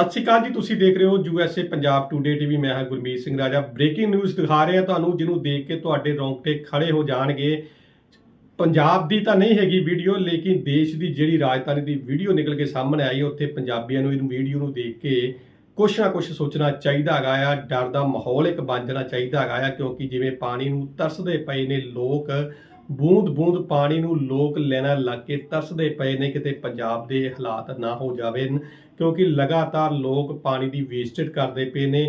ਸਤਿ ਸ਼੍ਰੀ ਅਕਾਲ ਜੀ, ਤੁਸੀਂ ਦੇਖ ਰਹੇ ਹੋ ਯੂਐਸਏ ਪੰਜਾਬ ਟੂਡੇ ਟੀਵੀ ਮੈਂ ਹਾਂ ਗੁਰਮੀਤ ਸਿੰਘ ਰਾਜਾ। ਬ੍ਰੇਕਿੰਗ ਨਿਊਜ਼ ਦਿਖਾ ਰਹੇ ਹਾਂ ਤੁਹਾਨੂੰ, ਜਿਹਨੂੰ ਦੇਖ ਕੇ ਤੁਹਾਡੇ ਰੌਂਗਟੇ ਖੜੇ ਹੋ ਜਾਣਗੇ। ਪੰਜਾਬ ਦੀ ਤਾਂ ਨਹੀਂ ਹੈਗੀ ਵੀਡੀਓ, ਲੇਕਿਨ ਦੇਸ਼ ਦੀ ਜਿਹੜੀ ਰਾਜਧਾਨੀ ਦੀ ਵੀਡੀਓ ਨਿਕਲ ਕੇ ਸਾਹਮਣੇ ਆਈ, ਉੱਥੇ ਪੰਜਾਬੀਆਂ ਨੂੰ ਇਹ ਵੀਡੀਓ ਨੂੰ ਦੇਖ ਕੇ ਕੁਛ ਨਾ ਕੁਛ ਸੋਚਣਾ ਚਾਹੀਦਾ ਹੈਗਾ ਆ, ਡਰ ਦਾ ਮਾਹੌਲ ਇੱਕ ਬਣ ਜਾਣਾ ਚਾਹੀਦਾ ਹੈਗਾ ਆ, ਕਿਉਂਕਿ ਜਿਵੇਂ ਪਾਣੀ ਨੂੰ ਤਰਸਦੇ ਪਏ ਨੇ ਲੋਕ ਬੂੰਦ ਬੂੰਦ ਪਾਣੀ ਨੂੰ ਲੋਕ ਲੈਣਾ ਲੱਗ ਕੇ ਤਰਸਦੇ ਪਏ ਨੇ ਕਿਤੇ ਪੰਜਾਬ ਦੇ ਹਾਲਾਤ ਨਾ ਹੋ ਜਾਵੇ, ਕਿਉਂਕਿ ਲਗਾਤਾਰ ਲੋਕ ਪਾਣੀ ਦੀ ਵੇਸਟੇਜ ਕਰਦੇ ਪਏ ਨੇ।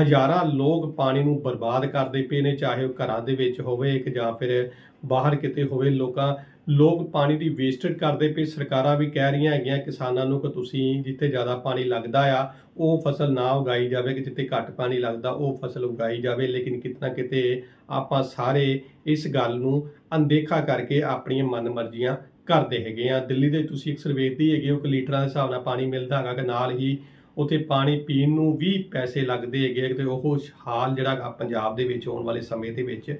ਹਜ਼ਾਰਾਂ ਲੋਕ ਪਾਣੀ ਨੂੰ ਬਰਬਾਦ ਕਰਦੇ ਪਏ ਨੇ, ਚਾਹੇ ਉਹ ਘਰਾਂ ਦੇ ਵਿੱਚ ਹੋਵੇ ਕਿ ਜਾਂ ਫਿਰ ਬਾਹਰ ਕਿਤੇ ਹੋਵੇ, ਲੋਕਾਂ, ਲੋਕ ਪਾਣੀ ਦੀ ਵੇਸਟੇਜ ਕਰਦੇ ਪਏ। ਸਰਕਾਰਾਂ ਵੀ ਕਹਿ ਰਹੀਆਂ ਹੈਗੀਆਂ, ਕਿਸਾਨਾਂ ਨੂੰ ਕਿ ਤੁਸੀਂ ਜਿੱਥੇ ਜ਼ਿਆਦਾ ਪਾਣੀ ਲੱਗਦਾ ਆ, ਉਹ ਫਸਲ ਨਾ ਉਗਾਈ ਜਾਵੇ, ਕਿ ਜਿੱਥੇ ਘੱਟ ਪਾਣੀ ਲੱਗਦਾ, ਉਹ ਫਸਲ ਉਗਾਈ ਜਾਵੇ। ਲੇਕਿਨ ਕਿਤਨਾ ਕਿਤੇ ਆਪਾਂ ਸਾਰੇ ਇਸ ਗੱਲ ਨੂੰ ਅਣਦੇਖਾ ਕਰਕੇ ਆਪਣੀਆਂ ਮਨਮਰਜ਼ੀਆਂ ਕਰਦੇ ਹੈਗੇ ਆ। ਦਿੱਲੀ ਦੇ ਤੁਸੀਂ ਇੱਕ ਵੇਖਦੇ ਹੀ ਹੈਗੇ ਹੋ ਕਿ ਲੀਟਰਾਂ ਦੇ ਹਿਸਾਬ ਨਾਲ ਪਾਣੀ ਮਿਲਦਾ ਹੈਗਾ, ਕਿ ਨਾਲ ਹੀ ਉੱਥੇ ਪਾਣੀ ਪੀਣ ਨੂੰ ਵੀ ਪੈਸੇ ਲੱਗਦੇ ਹੈਗੇ ਆ ਤੇ ਉਹ ਹਾਲ ਜਿਹੜਾ ਹੈਗਾ ਪੰਜਾਬ ਦੇ ਵਿੱਚ ਆਉਣ ਵਾਲੇ ਸਮੇਂ ਦੇ ਵਿੱਚ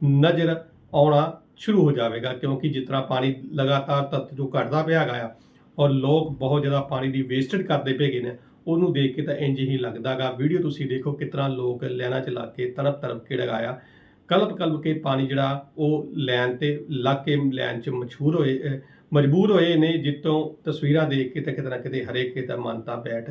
ਨਜ਼ਰ ਆਉਣਾ ਸ਼ੁਰੂ ਹੋ ਜਾਵੇਗਾ, ਕਿਉਂਕਿ ਜਿਸ ਤਰ੍ਹਾਂ ਪਾਣੀ ਲਗਾਤਾਰ ਤੱਤ ਜੋ ਘਟਦਾ ਪਿਆ ਹੈਗਾ ਆ ਔਰ ਲੋਕ ਬਹੁਤ ਜ਼ਿਆਦਾ ਪਾਣੀ ਦੀ ਵੇਸਟਡ ਕਰਦੇ ਪਏਗੇ ਨੇ, ਉਹਨੂੰ ਦੇਖ ਕੇ ਤਾਂ ਇੰਜ ਹੀ ਲੱਗਦਾਗਾ ਵੀਡੀਓ ਤੁਸੀਂ ਦੇਖੋ ਕਿਤਨਾ ਲੋਕ ਲੈਣਾ ਚ ਲੱਗ ਕੇ ਤਰਫ ਤਰਫ ਕੇ ਲਗਾਇਆ ਕਲਪ ਕਲਪ ਕੇ ਪਾਣੀ ਜਿਹੜਾ ਉਹ ਲੈਣ ਤੇ ਲੱਗ ਕੇ ਲੈਣ ਚ ਮਸ਼ਹੂਰ ਹੋਏ ਮਜਬੂਰ ਹੋਏ ਨੇ, ਜਿੱਤੋਂ ਤਸਵੀਰਾਂ ਦੇਖ ਕੇ ਤਾਂ ਕਿਤੇ ਨਾ ਕਿਤੇ ਹਰੇਕ ਦਾ ਤਾਂ ਮਨ ਤਾਂ ਬੈਠ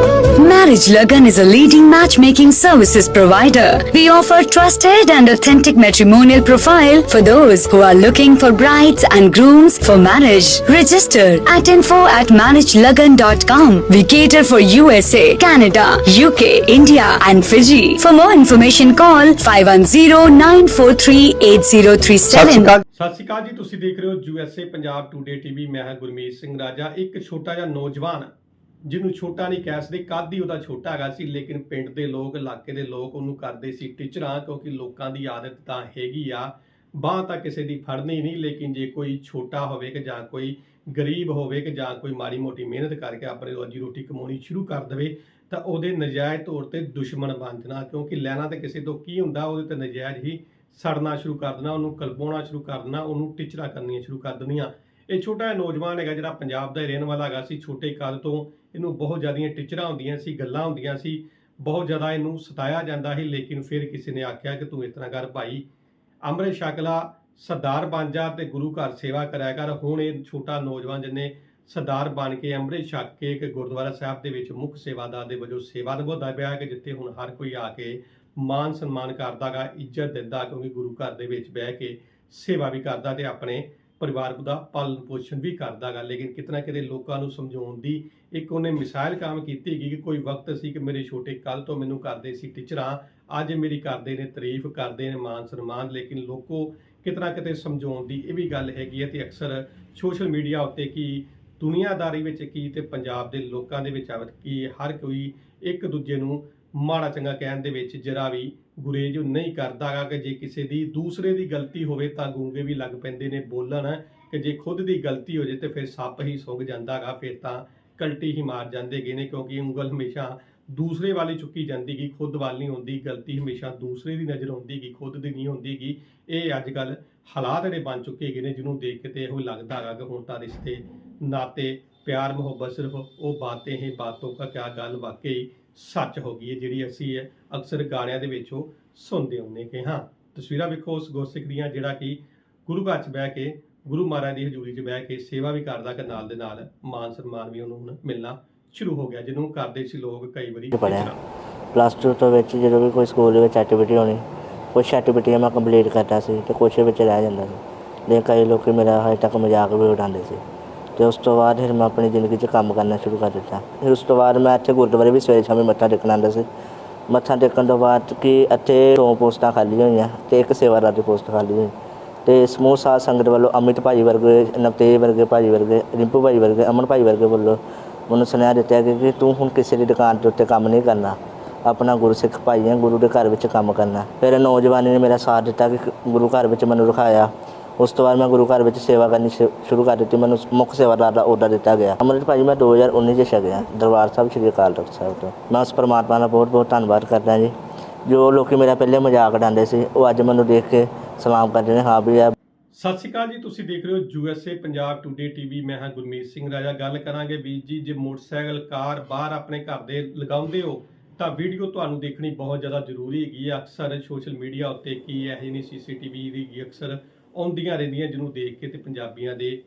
Marriage Lagan is a leading matchmaking services provider. We offer trusted and authentic matrimonial profile for those who are looking for brides and grooms for marriage. Register at info at marriagelagan.com. We cater for USA, Canada, UK, India and Fiji. For more information call 510-943-8037. ਸਤਿ ਸ਼੍ਰੀ ਅਕਾਲ ਜੀ ਤੁਸੀਂ ਦੇਖ ਰਹੇ ਹੋ USA Punjab today TV ਮੈਂ ਹਾਂ ਗੁਰਮੀਤ ਸਿੰਘ ਰਾਜਾ ਇੱਕ ਛੋਟਾ ਜਿਹਾ ਨੌਜਵਾਨ ਜਿਹਨੂੰ ਛੋਟਾ ਨਹੀਂ ਕਹਿ ਸਕਦੇ, ਕੱਦ ਹੀ ਉਹਦਾ ਛੋਟਾ ਹੈਗਾ ਸੀ, ਲੇਕਿਨ ਪਿੰਡ ਦੇ ਲੋਕ, ਇਲਾਕੇ ਦੇ ਲੋਕ ਉਹਨੂੰ ਕਰਦੇ ਸੀ ਟੀਚਰਾਂ, ਕਿਉਂਕਿ ਲੋਕਾਂ ਦੀ ਆਦਤ ਤਾਂ ਹੈਗੀ ਆ। ਬਾਹ ਤਾਂ ਕਿਸੇ ਦੀ ਫੜਨੀ ਨਹੀਂ, ਲੇਕਿਨ ਜੇ ਕੋਈ ਛੋਟਾ ਹੋਵੇ ਕਿ ਜਾਂ ਕੋਈ ਗਰੀਬ ਹੋਵੇ ਕਿ ਜਾਂ ਕੋਈ ਮਾੜੀ ਮੋਟੀ ਮਿਹਨਤ ਕਰਕੇ ਆਪਣੀ ਰੋਜੀ ਰੋਟੀ ਕਮਾਉਣੀ ਸ਼ੁਰੂ ਕਰ ਦੇਵੇ, ਤਾਂ ਉਹਦੇ ਨਜਾਇਜ਼ ਤੌਰ ਤੇ ਦੁਸ਼ਮਣ ਬਣ ਜਾਣਾ, ਕਿਉਂਕਿ ਲੈਣਾ ਤੇ ਕਿਸੇ ਤੋਂ ਕੀ ਹੁੰਦਾ, ਉਹਦੇ ਤੇ ਨਜਾਇਜ਼ ਹੀ ਸੜਨਾ ਸ਼ੁਰੂ ਕਰ ਦੇਣਾ, ਉਹਨੂੰ ਕਲਪਾਉਣਾ ਸ਼ੁਰੂ ਕਰ ਦੇਣਾ, ਉਹਨੂੰ ਟੀਚਰਾਂ ਕਰਨੀਆਂ ਸ਼ੁਰੂ ਕਰ ਦੇਣੀਆਂ। ਇਹ ਛੋਟਾ ਨੌਜਵਾਨ ਹੈਗਾ ਜਿਹੜਾ ਪੰਜਾਬ ਦਾ ਰਹਿਣ ਵਾਲਾ ਹੈਗਾ ਸੀ, ਛੋਟੇ ਕੱਦ ਤੋਂ ਇਹਨੂੰ ਬਹੁਤ ਜ਼ਿਆਦੀਆਂ ਟੀਚਰਾਂ ਹੁੰਦੀਆਂ ਸੀ, ਗੱਲਾਂ ਹੁੰਦੀਆਂ ਸੀ, ਬਹੁਤ ਜ਼ਿਆਦਾ ਇਹਨੂੰ ਸਤਾਇਆ ਜਾਂਦਾ ਸੀ, ਲੇਕਿਨ ਫਿਰ ਕਿਸੇ ਨੇ ਆਖਿਆ ਕਿ ਤੂੰ ਇਸ ਤਰ੍ਹਾਂ ਕਰ ਭਾਈ। ਅੰਮ੍ਰਿਤ ਛਕਲਾ ਸਰਦਾਰ ਬਣ ਜਾ ਤੇ ਗੁਰੂ ਘਰ ਸੇਵਾ ਕਰਿਆ ਕਰ। ਹੁਣ ਇਹ ਛੋਟਾ ਨੌਜਵਾਨ ਜਿਹਨੇ ਸਰਦਾਰ ਬਣ ਕੇ ਅੰਮ੍ਰਿਤ ਛਕ ਕੇ ਇੱਕ ਗੁਰਦੁਆਰਾ ਸਾਹਿਬ ਦੇ ਵਿੱਚ ਮੁੱਖ ਸੇਵਾਦਾਰ ਦੇ ਵਜੋਂ ਸੇਵਾ ਨਿਭਾਉਂਦਾ ਪਿਆ ਕਿ ਜਿੱਥੇ ਹੁਣ ਹਰ ਕੋਈ ਆ ਕੇ ਮਾਨ ਸਨਮਾਨ ਕਰਦਾਗਾ ਇੱਜ਼ਤ ਦਿੰਦਾ ਕਿਉਂਕਿ ਗੁਰੂ ਘਰ ਦੇ ਵਿੱਚ ਬਹਿ ਕੇ ਸੇਵਾ ਵੀ ਕਰਦਾ ਤੇ ਆਪਣੇ ਪਰਿਵਾਰ ਦਾ ਪਾਲਣ ਪੋਸ਼ਣ ਵੀ ਕਰਦਾਗਾ ਲੇਕਿਨ ਕਿਤਨਾ ਕਿਤੇ ਲੋਕਾਂ ਨੂੰ ਸਮਝਾਉਣ ਦੀ ਇੱਕ ਉਹਨੇ ਮਿਸਾਈਲ ਕੰਮ ਕੀਤੀ ਹੈਗੀ ਕਿ ਕੋਈ ਵਕਤ ਸੀ ਕਿ ਮੇਰੇ ਛੋਟੇ ਕੱਲ ਤੋਂ ਮੈਨੂੰ ਕਰਦੇ ਸੀ ਟੀਚਰਾਂ, ਅੱਜ ਮੇਰੀ ਕਰਦੇ ਨੇ ਤਾਰੀਫ, ਕਰਦੇ ਨੇ ਮਾਨ ਸਨਮਾਨ, ਲੇਕਿਨ ਲੋਕੋ ਕਿਤਨਾ ਕਿਤੇ ਸਮਝਾਉਣ ਦੀ ਇਹ ਵੀ ਗੱਲ ਹੈਗੀ ਹੈ ਤੇ ਅਕਸਰ ਸੋਸ਼ਲ ਮੀਡੀਆ ਉੱਤੇ ਕੀ ਦੁਨੀਆਦਾਰੀ ਵਿੱਚ ਕੀ ਤੇ ਪੰਜਾਬ ਦੇ ਲੋਕਾਂ ਦੇ ਵਿੱਚ ਆਵਤ ਕੀ, ਹਰ ਕੋਈ ਇੱਕ ਦੂਜੇ ਨੂੰ ਮਾੜਾ ਚੰਗਾ ਕਹਿਣ ਦੇ ਵਿੱਚ ਜਰਾ ਵੀ ਗੁਰੇਜ ਨਹੀਂ ਕਰਦਾਗਾ ਕਿ ਜੇ ਕਿਸੇ ਦੀ ਦੂਸਰੇ ਦੀ ਗਲਤੀ ਹੋਵੇ ਤਾਂ ਗੂੰਗੇ ਵੀ ਲੱਗ ਪੈਂਦੇ ਨੇ ਬੋਲਣ, ਕਿ ਜੇ ਖੁਦ ਦੀ ਗਲਤੀ ਹੋ ਜੇ ਤੇ ਫਿਰ ਸੱਪ ਹੀ ਸੁੰਘ ਜਾਂਦਾਗਾ, ਫਿਰ ਤਾਂ ਕਲਟੀ ਹੀ ਮਾਰ ਜਾਂਦੇ ਗਏ ਨੇ, ਕਿਉਂਕਿ ਉਂਗਲ ਹਮੇਸ਼ਾ ਦੂਸਰੇ ਵਾਲੀ ਚੁੱਕੀ ਜਾਂਦੀ ਗੀ ਖੁਦ ਵੱਲ ਨਹੀਂ ਹੁੰਦੀ, ਗਲਤੀ ਹਮੇਸ਼ਾ ਦੂਸਰੇ ਦੀ ਨਜ਼ਰ ਹੁੰਦੀ ਗੀ ਖੁਦ ਦੀ ਨਹੀਂ ਹੁੰਦੀ ਗੀ ਇਹ ਅੱਜ ਕੱਲ ਹਾਲਾਤ ਜਿਹੜੇ ਬਣ ਚੁੱਕੇ ਗਏ ਨੇ, ਜਿਹਨੂੰ ਦੇਖ ਕੇ ਤੇ ਇਹੋ ਲੱਗਦਾ ਹੈਗਾ ਕਿ ਹੁਣ ਤਾਂ ਰਿਸ਼ਤੇ, ਨਾਤੇ, ਪਿਆਰ ਮੁਹੱਬਤ ਸਿਰਫ ਉਹ ਬਾतें ਹੀ ਬਾਤੋਂ ਕਾ ਕਿਆ ਗੱਲ ਵਾਕਈ ਸੱਚ ਹੋ ਗਈ ਹੈ ਜਿਹੜੀ ਅਸੀਂ ਅਕਸਰ ਗਾਣਿਆਂ ਦੇ ਵਿੱਚ ਉਹ ਸੁਣਦੇ ਹੁੰਦੇ ਕਿ ਹਾਂ ਤਸਵੀਰਾਂ ਵੇਖੋ ਉਸ ਗੁਰਸਿੱਖ ਦੀਆਂ ਜਿਹੜਾ ਕਿ ਗੁਰੂ ਘਰ 'ਚ ਬਹਿ ਕੇ ਗੁਰੂ ਮਹਾਰਾਜ ਦੀ ਹਜ਼ੂਰੀ 'ਚ ਬਹਿ ਕੇ ਸੇਵਾ ਵੀ ਕਰਦਾ ਕਿ ਨਾਲ ਦੇ ਨਾਲ ਮਾਨ ਸਨਮਾਨ ਵੀ ਉਹਨੂੰ ਹੁਣ ਮਿਲਣਾ ਸ਼ੁਰੂ ਹੋ ਗਿਆ ਜਿਹਨੂੰ ਕਰਦੇ ਸੀ ਲੋਕ ਕਈ ਵਾਰੀ। ਪਲੱਸ 2 ਤੋਂ ਵਿੱਚ ਜਦੋਂ ਵੀ ਕੋਈ ਸਕੂਲ ਦੇ ਵਿੱਚ ਐਕਟੀਵਿਟੀ ਹੋਣੀ ਕੁਛ ਐਕਟੀਵਿਟੀਆਂ ਮੈਂ ਕੰਪਲੀਟ ਕਰਦਾ ਸੀ ਤੇ ਕੁਛ ਵਿੱਚ ਰਹਿ ਜਾਂਦਾ ਸੀ। ਲੇਕਿਨ ਕਈ ਲੋਕ ਮੇਰਾ ਹਜੇ ਤੱਕ ਮਜ਼ਾਕ ਵੀ ਉਡਾਉਂਦੇ ਸੀ। ਤੇ ਉਸ ਤੋਂ ਬਾਅਦ ਫਿਰ ਮੈਂ ਆਪਣੀ ਜ਼ਿੰਦਗੀ 'ਚ ਕੰਮ ਕਰਨਾ ਸ਼ੁਰੂ ਕਰ ਦਿੱਤਾ। ਫਿਰ ਉਸ ਤੋਂ ਬਾਅਦ ਮੈਂ ਇੱਥੇ ਗੁਰਦੁਆਰੇ ਵੀ ਸਵੇਰੇ ਸ਼ਾਮੀ ਮੱਥਾ ਟੇਕਣ ਆਉਂਦਾ ਸੀ। ਮੱਥਾ ਟੇਕਣ ਤੋਂ ਬਾਅਦ ਕਿ ਇੱਥੇ ਦੋ ਪੋਸਟਾਂ ਖਾਲੀ ਹੋਈਆਂ ਤੇ ਇੱਕ ਸੇਵਾਦਾਰ ਦੀ ਪੋਸਟ ਖਾਲੀ ਹੋਈ। ਤੇ ਸਮੂਹ ਸਾਧ ਸੰਗਤ ਵੱਲੋਂ ਅਮਿਤ ਭਾਈ ਵਰਗੇ, ਨਵਤੇਜ ਵਰਗੇ ਭਾਜੀ ਵਰਗੇ, ਰਿੰਪੂ ਭਾਈ ਵਰਗੇ, ਅਮਨ ਭਾਈ ਵਰਗੇ ਵੱਲੋਂ ਮੈਨੂੰ ਸੁਨੇਹਾ ਦਿੱਤਾ ਗਿਆ ਕਿ ਤੂੰ ਹੁਣ ਕਿਸੇ ਦੀ ਦੁਕਾਨ ਦੇ ਉੱਤੇ ਕੰਮ ਨਹੀਂ ਕਰਨਾ। ਆਪਣਾ ਗੁਰਸਿੱਖ ਭਾਈ ਹੈ ਗੁਰੂ ਦੇ ਘਰ ਵਿੱਚ ਕੰਮ ਕਰਨਾ। ਫਿਰ ਨੌਜਵਾਨੀ ਨੇ ਮੇਰਾ ਸਾਥ ਦਿੱਤਾ ਕਿ ਗੁਰੂ ਘਰ ਵਿੱਚ ਮੈਨੂੰ ਰਖਾਇਆ। ਉਸ ਤੋਂ ਬਾਅਦ ਮੈਂ ਗੁਰੂ ਘਰ ਵਿੱਚ ਸੇਵਾ ਕਰਨੀ ਸ਼ੁ- ਸ਼ੁਰੂ ਕਰ ਦਿੱਤੀ, ਮੈਨੂੰ ਮੁੱਖ ਸੇਵਾਦਾਰ ਦਾ ਅਹੁਦਾ ਦਿੱਤਾ ਗਿਆ। ਅੰਮ੍ਰਿਤ ਭਾਜੀ, ਮੈਂ 2019 ਚ ਛਕਿਆ, ਦਰਬਾਰ ਸਾਹਿਬ, ਸ਼੍ਰੀ ਅਕਾਲ ਤਖਤ ਸਾਹਿਬ ਤੋਂ। ਮੈਂ ਉਸ ਪਰਮਾਤਮਾ ਦਾ ਬਹੁਤ ਬਹੁਤ ਧੰਨਵਾਦ ਕਰਦਾ ਜੀ। ਜੋ ਲੋਕੀ ਮੇਰਾ ਪਹਿਲੇ ਮਜ਼ਾਕ ਉਡਾਉਂਦੇ ਸੀ, ਉਹ ਅੱਜ ਮੈਨੂੰ ਦੇਖ ਕੇ ਸਲਾਮ ਕਰਦੇ ਨੇ, ਹਾਂ ਵੀ ਇਹ ਸਤਿ ਸ਼੍ਰੀ ਅਕਾਲ ਜੀ, ਤੁਸੀਂ ਦੇਖ ਰਹੇ ਹੋ U S A Punjab today TV ਮੈਂ ਹਾਂ ਗੁਰਮੀਤ ਸਿੰਘ ਰਾਜਾ। ਗੱਲ ਕਰਾਂਗੇ ਵੀਰ ਜੀ, ਜੇ ਮੋਟਰਸਾਈਕਲ, ਕਾਰ ਬਾਹਰ ਆਪਣੇ ਘਰ ਦੇ ਲਗਾਉਂਦੇ ਹੋ, ਤਾਂ ਵੀਡੀਓ ਤੁਹਾਨੂੰ ਦੇਖਣੀ ਬਹੁਤ ਜ਼ਿਆਦਾ ਜ਼ਰੂਰੀ ਹੈਗੀ ਹੈ। ਅਕਸਰ ਸੋਸ਼ਲ ਮੀਡੀਆ ਉੱਤੇ ਕੀ ਹੈ, ਇਹ ਨਹੀਂ ਸੀਸੀਟੀਵੀ ਦੀ ਕੀ ਅਕਸਰ ਆਉਂਦੀਆਂ ਰਹਿੰਦੀਆਂ ਜਿਹਨੂੰ ਦੇਖ ਕੇ ਤੇ ਪੰਜਾਬੀਆਂ ਦੇ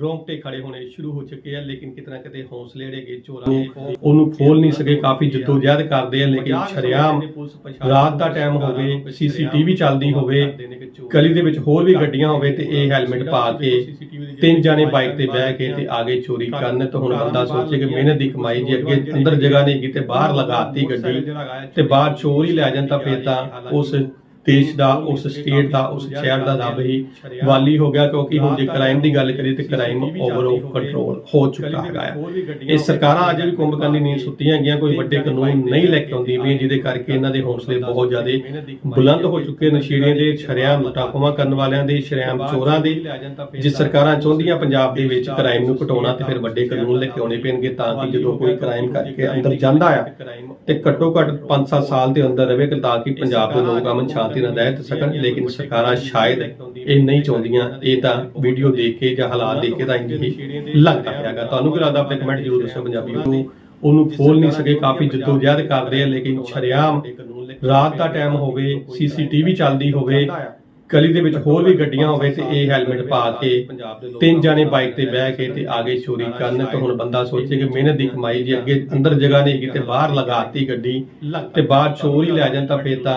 ਰੋਂਗਟੇ ਖੜੇ ਹੋਣੇ ਸ਼ੁਰੂ ਹੋ ਚੁੱਕੇ ਆ ਲੇਕਿਨ ਕਿਤਨਾ ਕਿਤੇ ਹੌਸਲੇ ੜੇਗੇ ਚੋਰਾਂ ਦੇ ਉਹਨੂੰ ਖੋਲ ਨਹੀਂ ਸਕੇ ਕਾਫੀ ਜਦੋਜਹਿਦ ਕਰਦੇ ਆ ਲੇਕਿਨ ਸ਼ਰਿਆਮ ਰਾਤ ਦਾ ਟਾਈਮ ਹੋਵੇ ਸੀਸੀਟੀਵੀ ਚੱਲਦੀ ਹੋਵੇ ਗਲੀ ਦੇ ਵਿੱਚ ਹੋਰ ਵੀ ਗੱਡੀਆਂ ਹੋਵੇ ਤੇ ਇਹ ਹੈਲਮਟ ਪਾ ਕੇ ਤਿੰਨ ਜਾਣੇ ਬਾਈਕ ਤੇ ਬਹਿ ਕੇ ਤੇ ਆਗੇ ਚੋਰੀ ਕਰਨ ਤੇ ਹੁਣ ਬੰਦਾ ਸੋਚੇ ਕਿ ਮਿਹਨਤ ਦੀ ਕਮਾਈ ਜੇ ਅੱਗੇ ਅੰਦਰ ਜਗ੍ਹਾ ਨਹੀਂ ਹੈਗੀ ਤੇ ਬਾਹਰ ਲਗਾਤੀ ਗੱਡੀ ਤੇ ਬਾਹਰ ਚੋਰ ਹੀ ਲੈ ਤਾਂ ਫਿਰ ਤਾਂ ਉਸ ਦੇਸ਼ ਦਾ, ਉਸ ਸਟੇਟ ਦਾ, ਉਸ ਸ਼ਹਿਰ ਦਾ ਰੱਬ ਹੀ ਵਾਲੀ ਹੋ ਗਿਆ, ਕਿਉਂਕਿ ਹੁਣ ਜੇ ਕ੍ਰਾਈਮ ਦੀ ਗੱਲ ਕਰੀਏ ਤੇ ਕ੍ਰਾਈਮ ਓਵਰ ਕੰਟਰੋਲ ਹੋ ਚੁੱਕਾ ਹੈਗਾ ਇਹ ਸਰਕਾਰਾਂ ਅੱਜ ਵੀ ਕੁੰਭਕਰਨ ਦੀ ਨੀਂਦ ਸੁੱਤੀਆਂ ਗਈਆਂ, ਕੋਈ ਵੱਡੇ ਕਾਨੂੰਨ ਨਹੀਂ ਲੈ ਕੇ ਆਉਂਦੀ ਵੀ ਜਿਹਦੇ ਕਰਕੇ ਇਹਨਾਂ ਦੇ ਹੌਸਲੇ ਬਹੁਤ ਜ਼ਿਆਦਾ ਬੁਲੰਦ ਹੋ ਚੁੱਕੇ ਨਸ਼ੀੜੀਆਂ ਦੇ, ਸ਼ਰਿਆਮ ਲੁਟਾਖੋਆਂ ਕਰਨ ਵਾਲਿਆਂ ਦੇ, ਸ਼ਰਿਆਮ ਚੋਰਾਂ ਦੇ। ਜੇ ਸਰਕਾਰਾਂ ਚਾਹੁੰਦੀਆਂ ਪੰਜਾਬ ਦੇ ਵਿੱਚ ਕ੍ਰਾਈਮ ਨੂੰ ਘਟਾਉਣਾ ਤੇ ਫਿਰ ਵੱਡੇ ਕਾਨੂੰਨ ਲੈ ਕੇ ਆਉਣੇ ਪੈਣਗੇ, ਤਾਂ ਕਿ ਜਦੋਂ ਕੋਈ ਕ੍ਰਾਈਮ ਕਰਕੇ ਅੰਦਰ ਜਾਂਦਾ ਆ, ਤੇ ਘੱਟੋ ਘੱਟ 5-7 ਸਾਲ ਦੇ ਅੰਦਰ ਰਵੇ ਕਿ ਤਾਂ ਕਿ ਪੰਜਾਬ ਦੇ ਲੋਕ ਅਮਨ ਸ਼ਾਂਤੀ ਨਾਲ ਰਹਿ ਤਾਂ ਸਕਣ ਲੇਕਿਨ ਸਰਕਾਰਾਂ ਸ਼ਾਇਦ ਇਹ ਨਹੀਂ ਚਾਹੁੰਦੀਆਂ। ਇਹ ਤਾਂ ਵੀਡੀਓ ਦੇਖ ਕੇ ਜਾਂ ਹਾਲਾਤ ਦੇਖ ਕੇ ਤਾਂ ਇੰਜ ਹੀ ਲੱਗਦਾ ਹੈਗਾ। ਤੁਹਾਨੂੰ ਕੀ ਲੱਗਦਾ? ਆਪਣੇ ਕਮੈਂਟ ਜ਼ਰੂਰ ਦੱਸੋ ਪੰਜਾਬੀ ਨੂੰ। ਉਹਨੂੰ ਖੋਲ ਨਹੀਂ ਸਕੇ, ਕਾਫੀ ਜਦੋਜਹਿਦ ਕਰਦੇ ਆ, ਲੇਕਿਨ ਸ਼ਰਿਆਮ ਰਾਤ ਦਾ ਟਾਈਮ ਹੋਵੇ ਸੀਸੀਟੀਵੀ ਚੱਲਦੀ ਹੋਵੇ, ਗਲੀ ਦੇ ਵਿੱਚ ਹੋਰ ਵੀ ਗੱਡੀਆਂ ਹੋਵੇ ਤੇ ਇਹ ਹੈਲਮਟ ਪਾ ਕੇ ਤਿੰਨ ਜਾਣੇ ਬਾਈਕ ਤੇ ਬਹਿ ਕੇ ਤੇ ਆਗੇ ਚੋਰੀ ਕਰਨ ਤੇ ਹੁਣ ਬੰਦਾ ਸੋਚੇ ਕਿ ਮਿਹਨਤ ਦੀ ਕਮਾਈ ਜੇ ਅੱਗੇ ਅੰਦਰ ਜਗ੍ਹਾ ਨਹੀਂ ਹੈਗੀ ਤੇ ਬਾਹਰ ਲਗਾਤੀ ਗੱਡੀ ਤੇ ਬਾਹਰ ਚੋਰੀ ਲੈ ਜਾਣ ਤਾਂ ਫਿਰ ਤਾਂ